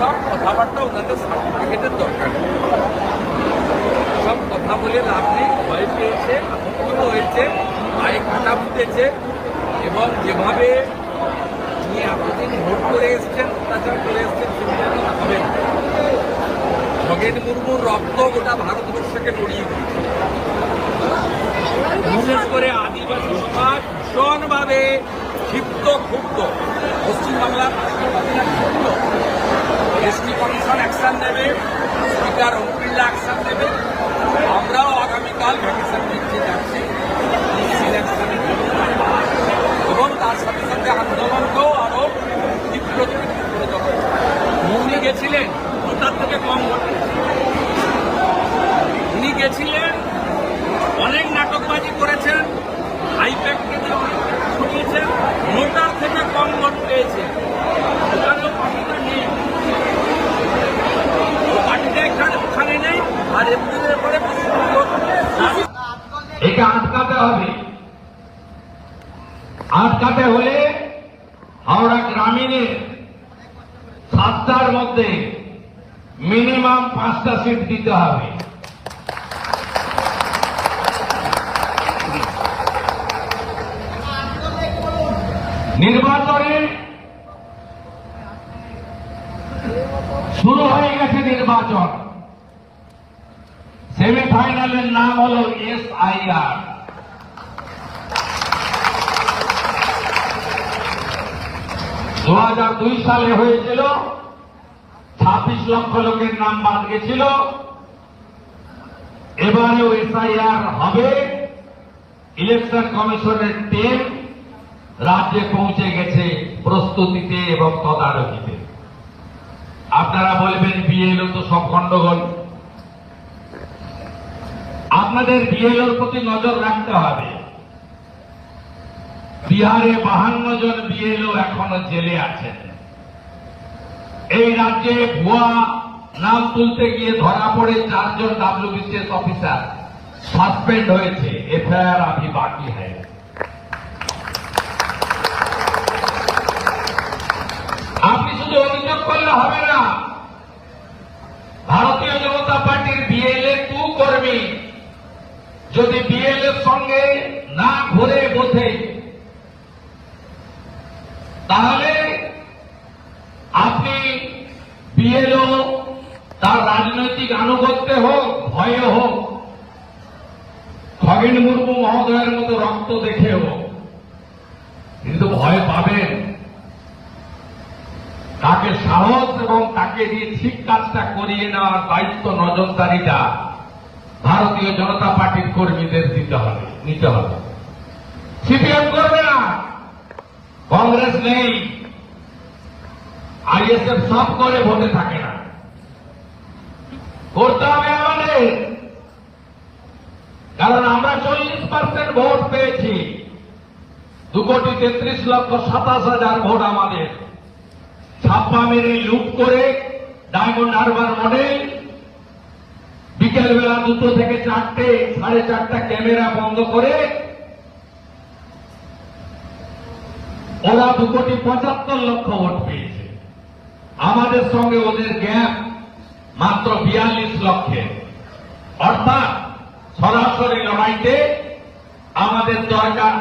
সব কথাবার্তা ওনাদের সার্টিফিকেটের দরকার। সব কথা বলে লাভ নেই ভয় পেয়েছে, আতঙ্কিত হয়েছে পায়ে কাটা ফুটেছে এবং যেভাবে নিয়ে এতদিন ভোট করে এসছেন, অত্যাচার করে এসছেন, সেটা হবে। খগেন মুর্মুর রক্ত গোটা ভারতবর্ষকে নড়িয়ে বিশেষ করে আদিবাসী সমাজ ভীষণভাবে ক্ষিপ্ত, ক্ষুব্ধ। পশ্চিমবাংলার আদিবাসীরা ক্ষুব্ধ এসটি কমিশন অ্যাকশন নেবে স্পিকার ওম বিড়লা অ্যাকশন নেবে। একে আটকাতে হবে। আটকাতে হলে হাওড়া গ্রামীণের সাতটার মধ্যে মিনিমাম পাঁচটা সিট দিতে হবে। নির্বাচনে শুরু হয়ে গেছে নির্বাচন। সেমিফাইনালের নাম হল এস আই দু হাজার দুই সালে হয়েছিল, ছাব্বিশ লক্ষ লোকের নাম বাদ গেছিল। এবারেও এসআইআর হবে। ইলেকশন কমিশনের টিম রাজ্যে পৌঁছে গেছে প্রস্তুতিতে এবং তদারকিতে। আপনারা বলবেন, বিএলও তো সব গন্ডগোল আপনাদের বিএলওর প্রতি নজর রাখতে হবে। বিহারে বাহান্ন জন বিএলও এখনও জেলে আছেন। এই রাজ্যে ভুয়া নাম তুলতে গিয়ে ধরা পড়ে চারজন ডাব্লিউবিসিএস অফিসার সাসপেন্ড হয়েছে, এফআইআর আভি বাকি হ্যায় আপনি শুধু অভিযোগ করলে হবে না, ভারতীয় জনতা পার্টির বিএলএ টু যদি বিএল এর সঙ্গে না ঘুরে বসে তাহলে আপনি বিএলও তার রাজনৈতিক আনুগত্যে হোক, ভয়ে হোক, খগেন মুর্মু মহোদয়ের মতো রক্ত দেখে হোক, কিন্তু ভয় পাবেন। তাকে সাহস এবং তাকে দিয়ে ঠিক কাজটা করিয়ে নেওয়ার দায়িত্ব নজরদারিটা ভারতীয় জনতা পার্টির কর্মীদের দিতে হবে, নিতে হবে। সিপিএম করবে না, কংগ্রেস নেই। আইএসএফ সব করে ভোটে থাকে না। করতে হবে আমাদের। কারণ আমরা চল্লিশ পার্সেন্ট ভোট পেয়েছি। দু কোটি তেত্রিশ লক্ষ সাতাশ হাজার ভোট আমাদের। ছাপ্পা মেরে লুট করে ডায়মন্ড হারবার মডেল বিকেলবেলা দুটো থেকে চারটে, সাড়ে চারটা ক্যামেরা বন্ধ করে ওরা দু কোটি পঁচাত্তর লক্ষ ভোট পেয়েছে। আমাদের সঙ্গে ওদের গ্যাপ মাত্র বিয়াল্লিশ লক্ষে। অর্থাৎ সরাসরি লড়াইতে আমাদের দরকার